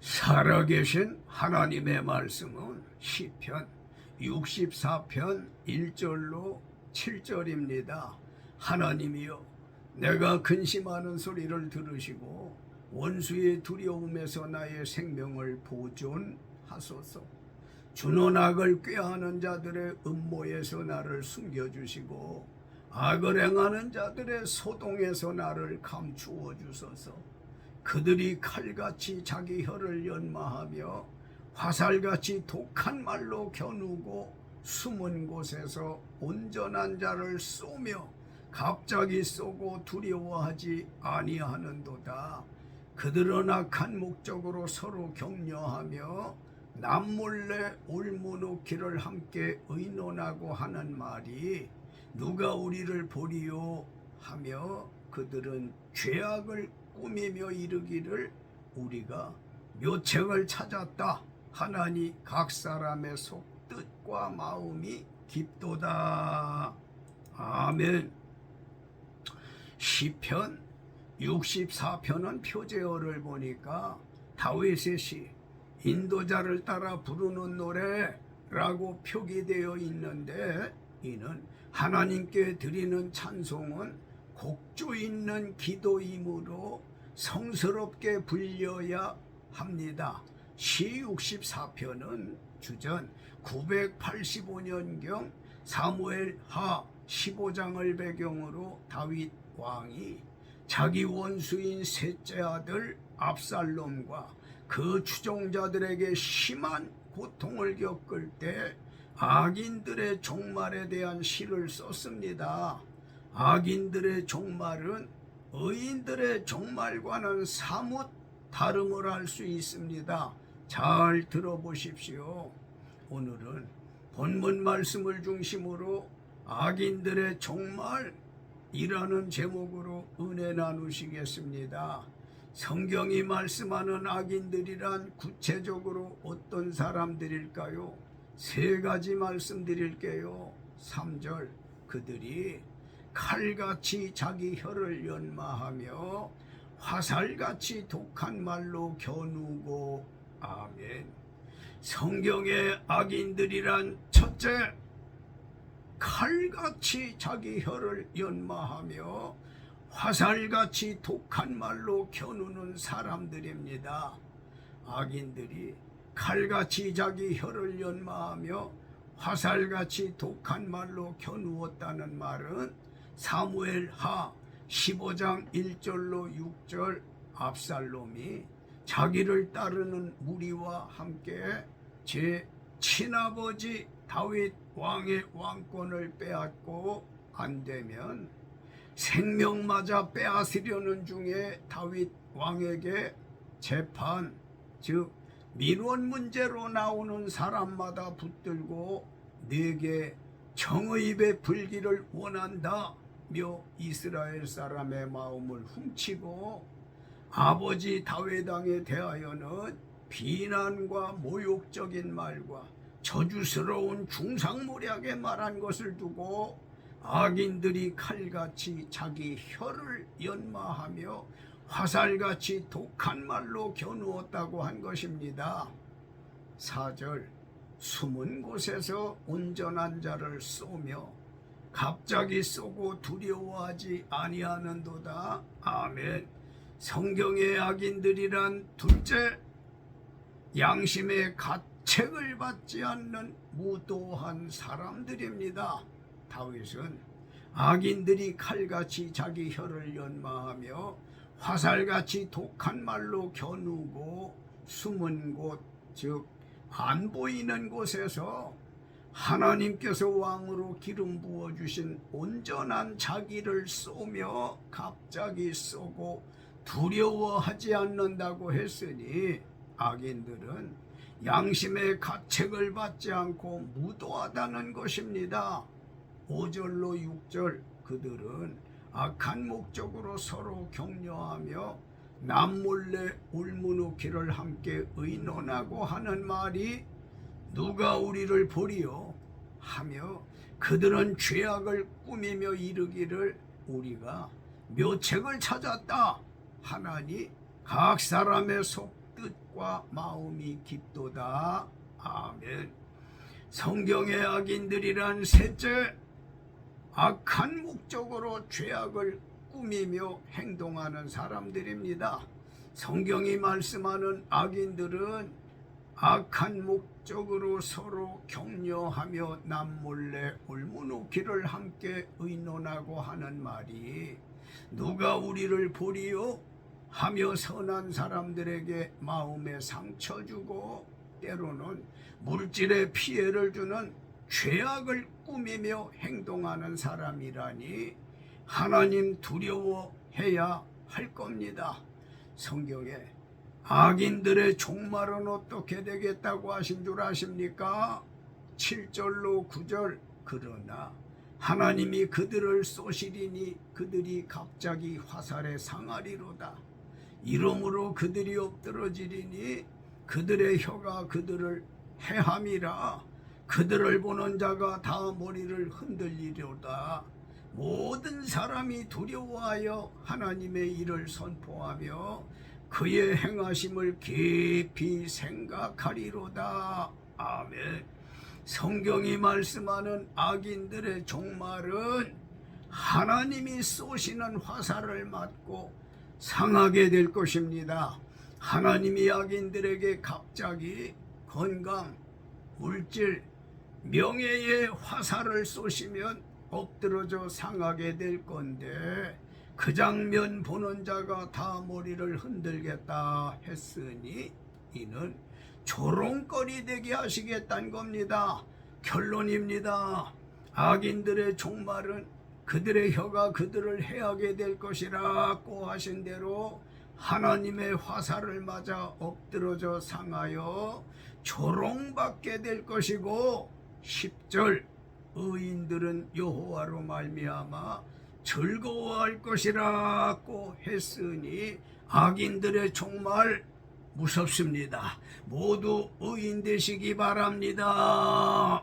살아계신 하나님의 말씀은 시편 64편 1절로 7절입니다. 하나님이여 내가 근심하는 소리를 들으시고 원수의 두려움에서 나의 생명을 보존하소서. 주는 악을 꾀하는 자들의 음모에서 나를 숨겨주시고 악을 행하는 자들의 소동에서 나를 감추어 주소서. 그들이 칼같이 자기 혀를 연마하며 화살같이 독한 말로 겨누고 숨은 곳에서 온전한 자를 쏘며 갑자기 쏘고 두려워하지 아니하는도다. 그들은 악한 목적으로 서로 격려하며 남몰래 올무놓기를 함께 의논하고 하는 말이 누가 우리를 보리요 하며 그들은 죄악을 꾸미며 이르기를 우리가 묘책을 찾았다. 하나니 각 사람의 속 뜻과 마음이 깊도다. 아멘. 시편 64편은 표제어를 보니까 다윗의 시 인도자를 따라 부르는 노래라고 표기되어 있는데 이는 하나님께 드리는 찬송은 곡조 있는 기도이므로 성스럽게 불려야 합니다. 시 64편은 주전 985년경 사무엘 하 15장을 배경으로 다윗 왕이 자기 원수인 셋째 아들 압살롬과 그 추종자들에게 심한 고통을 겪을 때 악인들의 종말에 대한 시를 썼습니다. 악인들의 종말은 의인들의 종말과는 사뭇 다름을 할수 있습니다. 잘 들어보십시오. 오늘은 본문 말씀을 중심으로 악인들의 종말이라는 제목으로 은혜 나누시겠습니다. 성경이 말씀하는 악인들이란 구체적으로 어떤 사람들일까요? 세 가지 말씀드릴게요. 3절 그들이 칼같이 자기 혀를 연마하며 화살같이 독한 말로 겨누고 아멘. 성경의 악인들이란 첫째 칼같이 자기 혀를 연마하며 화살같이 독한 말로 겨누는 사람들입니다. 악인들이 칼같이 자기 혀를 연마하며 화살같이 독한 말로 겨누었다는 말은 사무엘 하 15장 1절로 6절 압살롬이 자기를 따르는 무리와 함께 제 친아버지 다윗 왕의 왕권을 빼앗고 안 되면 생명마저 빼앗으려는 중에 다윗 왕에게 재판 즉 민원 문제로 나오는 사람마다 붙들고 내게 정의 베풀기를 원한다 며 이스라엘 사람의 마음을 훔치고 아버지 다윗 왕에 대하여는 비난과 모욕적인 말과 저주스러운 중상모략의 말한 것을 두고 악인들이 칼같이 자기 혀를 연마하며 화살같이 독한 말로 겨누었다고 한 것입니다. 4절 숨은 곳에서 온전한 자를 쏘며 갑자기 쏘고 두려워하지 아니하는도다. 아멘. 성경의 악인들이란 둘째 양심의 가책을 받지 않는 무도한 사람들입니다. 다윗은 악인들이 칼같이 자기 혀를 연마하며 화살같이 독한 말로 겨누고 숨은 곳, 즉 안 보이는 곳에서 하나님께서 왕으로 기름 부어 주신 온전한 자기를 쏘며 갑자기 쏘고 두려워하지 않는다고 했으니 악인들은 양심의 가책을 받지 않고 무도하다는 것입니다. 5절로 6절 그들은 악한 목적으로 서로 격려하며 남몰래 울무놓기를 함께 의논하고 하는 말이 누가 우리를 보리요 하며 그들은 죄악을 꾸미며 이르기를 우리가 묘책을 찾았다 하나니 각 사람의 속 뜻과 마음이 깊도다. 아멘. 성경의 악인들이란 셋째 악한 목적으로 죄악을 꾸미며 행동하는 사람들입니다. 성경이 말씀하는 악인들은 악한 목적으로 서로 격려하며 남몰래 울무놓기를 함께 의논하고 하는 말이 누가 우리를 보리요 하며 선한 사람들에게 마음에 상처 주고 때로는 물질에 피해를 주는 죄악을 꾸미며 행동하는 사람이라니 하나님 두려워해야 할 겁니다. 성경에 악인들의 종말은 어떻게 되겠다고 하신 줄 아십니까? 7절로 9절 그러나 하나님이 그들을 쏘시리니 그들이 갑자기 화살에 상하리로다. 이러므로 그들이 엎드러지리니 그들의 혀가 그들을 해함이라 그들을 보는 자가 다 머리를 흔들리려다. 모든 사람이 두려워하여 하나님의 일을 선포하며 그의 행하심을 깊이 생각하리로다. 아멘. 성경이 말씀하는 악인들의 종말은 하나님이 쏘시는 화살을 맞고 상하게 될 것입니다. 하나님이 악인들에게 갑자기 건강, 물질, 명예의 화살을 쏘시면 엎드러져 상하게 될 건데 그 장면 보는 자가 다 머리를 흔들겠다 했으니 이는 조롱거리 되게 하시겠다는 겁니다. 결론입니다. 악인들의 종말은 그들의 혀가 그들을 해하게 될 것이라고 하신 대로 하나님의 화살을 맞아 엎드러져 상하여 조롱받게 될 것이고 10절 의인들은 여호와로 말미암아 즐거워할 것이라고 했으니 악인들의 종말 무섭습니다. 모두 의인 되시기 바랍니다.